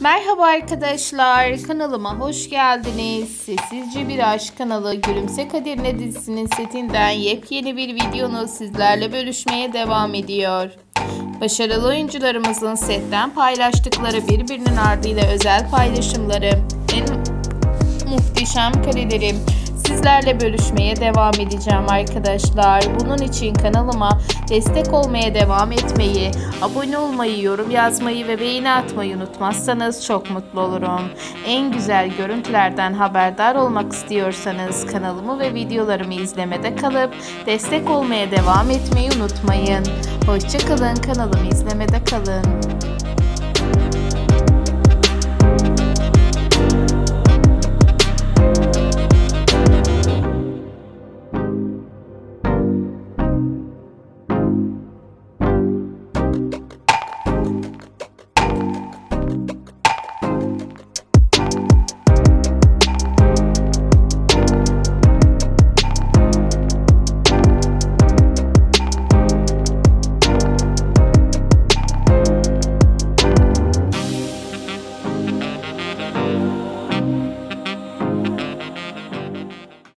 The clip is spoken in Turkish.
Merhaba arkadaşlar, kanalıma hoş geldiniz. Sessizce Bir Aşk kanalı Gülümse Kaderine dizisinin setinden yepyeni bir videonu sizlerle bölüşmeye devam ediyor. Başarılı oyuncularımızın setten paylaştıkları birbirinin ardıyla özel paylaşımları, en muhteşem kareleri sizlerle bölüşmeye devam edeceğim arkadaşlar. Bunun için kanalıma destek olmaya devam etmeyi, abone olmayı, yorum yazmayı ve beğeni atmayı unutmazsanız çok mutlu olurum. En güzel görüntülerden haberdar olmak istiyorsanız kanalımı ve videolarımı izlemede kalıp destek olmaya devam etmeyi unutmayın. Hoşçakalın kanalımı izlemede kalın.